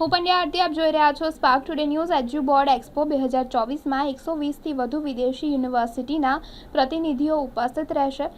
હું પંડ્યા આરતી આપ જોઈ રહ્યા છો Spark Today News Edu Abroad Expo બે હજાર ચોવીસમાં એકસો વીસથી વધુ વિદેશી યુનિવર્સિટીના પ્રતિનિધિઓ ઉપસ્થિત રહેશે.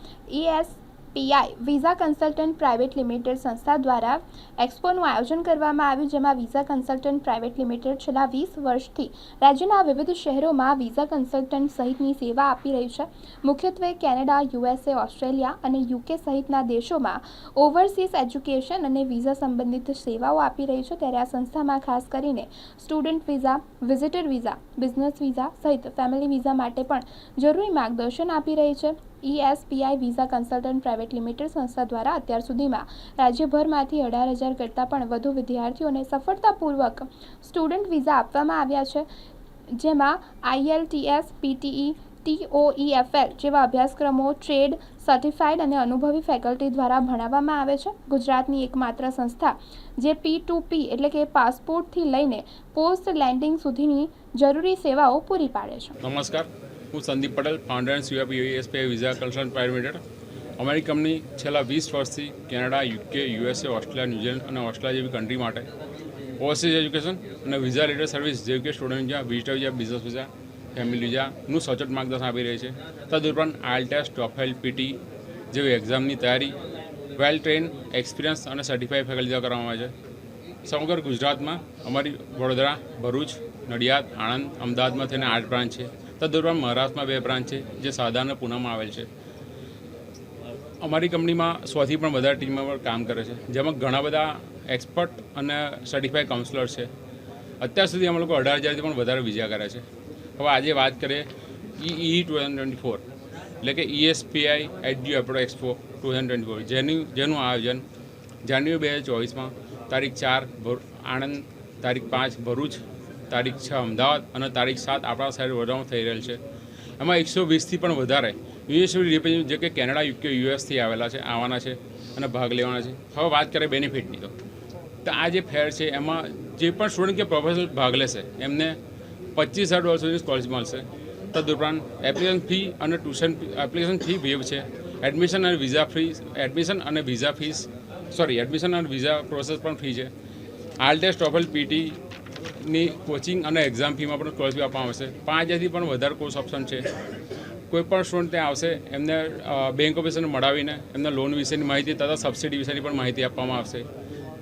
ESPI visa consultant private limited સંસ્થા દ્વારા એક્સપોનું આયોજન કરવામાં આવ્યું, જેમાં વિઝા કન્સલ્ટન્ટ પ્રાઇવેટ લિમિટેડ છેલ્લા વીસ વર્ષથી રાજ્યના વિવિધ શહેરોમાં વિઝા કન્સલ્ટન્ટ સહિતની સેવા આપી રહી છે. મુખ્યત્વે કેનેડા, યુએસએ, ઓસ્ટ્રેલિયા અને યુકે સહિતના દેશોમાં ઓવરસીઝ એજ્યુકેશન અને વિઝા સંબંધિત સેવાઓ આપી રહી છે. ત્યારે આ સંસ્થામાં ખાસ કરીને student visa visitor visa business visa સહિત ફેમિલી વિઝા માટે પણ જરૂરી માર્ગદર્શન આપી રહી છે. ESPI visa consultant private limited સંસ્થા દ્વારા અત્યાર સુધીમાં રાજ્યભરમાંથી અઢાર હજાર કરતાં પણ વધુ વિદ્યાર્થીઓને સફળતાપૂર્વક સ્ટુડન્ટ વિઝા આપવામાં આવ્યા છે, જેમાં આઈએલટીએસ, પીટીઈ, ટીઓઈએફએલ જેવા અભ્યાસક્રમો, ટ્રેડ સર્ટિફાઈડ અને અનુભવી ફેકલ્ટી દ્વારા ભણાવવામાં આવે છે. ગુજરાતની એકમાત્ર સંસ્થા જે પી ટુ પી એટલે કે પાસપોર્ટથી લઈને પોસ્ટ લેન્ડિંગ સુધીની જરૂરી સેવાઓ પૂરી પાડે છે. નમસ્કાર. હું Sandeep Patel founder and CR USPI visa consultant private અમારી કંપની છેલ્લા વીસ વર્ષથી Canada, UK, USA, Australia, New Zealand અને ઓસ્ટ્રેલિયા જેવી કન્ટ્રી માટે ઓવરસીઝ એજ્યુકેશન અને વિઝા રિલેટેડ સર્વિસ જેવી કે student visa visitor visa business visa family વિઝાનું સચોટ માર્ગદર્શન આપી રહી છે. તદુપરાંત આયલ ટેસ્ટ ટોફેલ પીટી જેવી એક્ઝામની તૈયારી વેલ ટ્રેન એક્સપિરિયન્સ અને સર્ટિફાઈડ ફેકલ્ટી કરવામાં આવે છે. સમગ્ર ગુજરાતમાં અમારી વડોદરા, ભરૂચ, નડિયાદ, આણંદ, અમદાવાદમાં થઈને આઠ બ્રાન્ચ છે. તદુપરાંત મહારાષ્ટ્રમાં બે બ્રાન્ચ છે, જે અને પૂનામાં આવેલ છે. અમારી કંપનીમાં સોથી પણ વધારે ટીમો પર કામ કરે છે. જેમાં ઘણા બધા એક્સપર્ટ અને સર્ટિફાઈડ કાઉન્સલર છે. અત્યાર સુધી અમે લોકો અઢાર હજારથી પણ વધારે વિઝા કર્યા છે. હવે આજે વાત કરીએ E two thousand twenty four એટલે કે ESPI Edu Abroad expo two thousand twenty four જેનું જેનું આયોજન જાન્યુઆરી બે હજાર ચોવીસમાં તારીખ ચાર ભર, આણંદ, તારીખ પાંચ ભરૂચ તારીખ છ અમદાવાદ અને તારીખ સાત આપણા સાઈડ વધારો થઈ રહેલ છે. એમાં એકસો વીસથી પણ વધારે યુનિવર્સિટી રિપ્રેઝેન્ટ જે કે કેનેડા, યુકે, યુએસથી આવેલા છે આવવાના છે અને ભાગ લેવાના છે. હવે વાત કરીએ બેનિફિટની તો. તો આ જે ફેર છે, એમાં જે પણ સ્ટુડન્ટ કે પ્રોફેશનલ ભાગ લેશે, એમને પચીસ હજાર ડોલર સુધી સ્કોલરશીપ મળશે. તદુપરાંત એપ્લિકેશન ફી અને ટ્યુશન એપ્લિકેશન ફી વેવ છે. એડમિશન અને વિઝા ફી એડમિશન અને વિઝા ફીસ સોરી એડમિશન અને વિઝા પ્રોસેસ પણ ફ્રી છે. આલ ટેસ્ટ ટોફલ પીટીની કોચિંગ અને એક્ઝામ ફીમાં પણ સ્કોલરશીપ આપવામાં આવશે. પાંચ હજારથી પણ વધારે કોર્સ ઓપ્શન છે. કોઈપણ સ્ટુડન્ટ ત્યાં આવશે, એમને બેંક ઓફિસરને મળાવીને એમને લોન વિશેની માહિતી તથા સબસિડી વિશેની પણ માહિતી આપવામાં આવશે.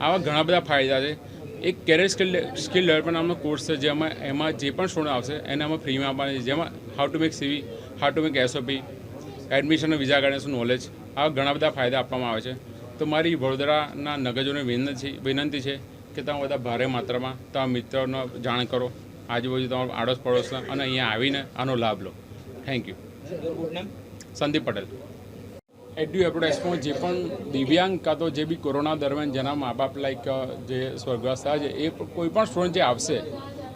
આવા ઘણા બધા ફાયદા છે. એક કેરિયર સ્કિલ સ્કિલ ડેવલપમેન્ટ નામનો કોર્સ છે, જેમાં, એમાં જે પણ સ્ટુડન્ટ આવશે, એને અમે ફ્રીમાં આપવાની છે. જેમાં how to make CV how to make SOP admission visa ગાર્ડન્સનું knowledge આવા ઘણા બધા ફાયદા આપવામાં આવે છે. તો મારી વડોદરાના નગરજોને વિનંતી વિનંતી છે કે તમે બધા ભારે માત્રામાં તમારા મિત્રોનો જાણ કરો. આજુબાજુ તમારા આડોશ પડોશના અને અહીંયા આવીને આનો લાભ લો. Thank you Sandeep Patel. Edu Abroad એક્સપોમાં જે પણ દિવ્યાંગ કાં તો જે બી કોરોના દરમિયાન જેના મા બાપ લાઈક જે સ્વર્ગસ્થ છે, એ કોઈ પણ સ્ટુડન્ટ જે આવશે,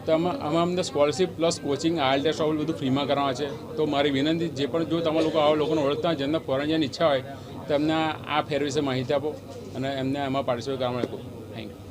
તો અમે અમને scholarship plus coaching IELTS બધું ફ્રીમાં કરવાનું છે. તો મારી વિનંતી, જે પણ જો તમે લોકો આવા લોકોને ઓળખતા જેમને ફોરેન જવાની ઈચ્છા હોય તો એમને આ ફેર વિશે માહિતી આપો અને એમને એમાં પાર્ટિસિપેટ કરવા માટે થેન્ક યુ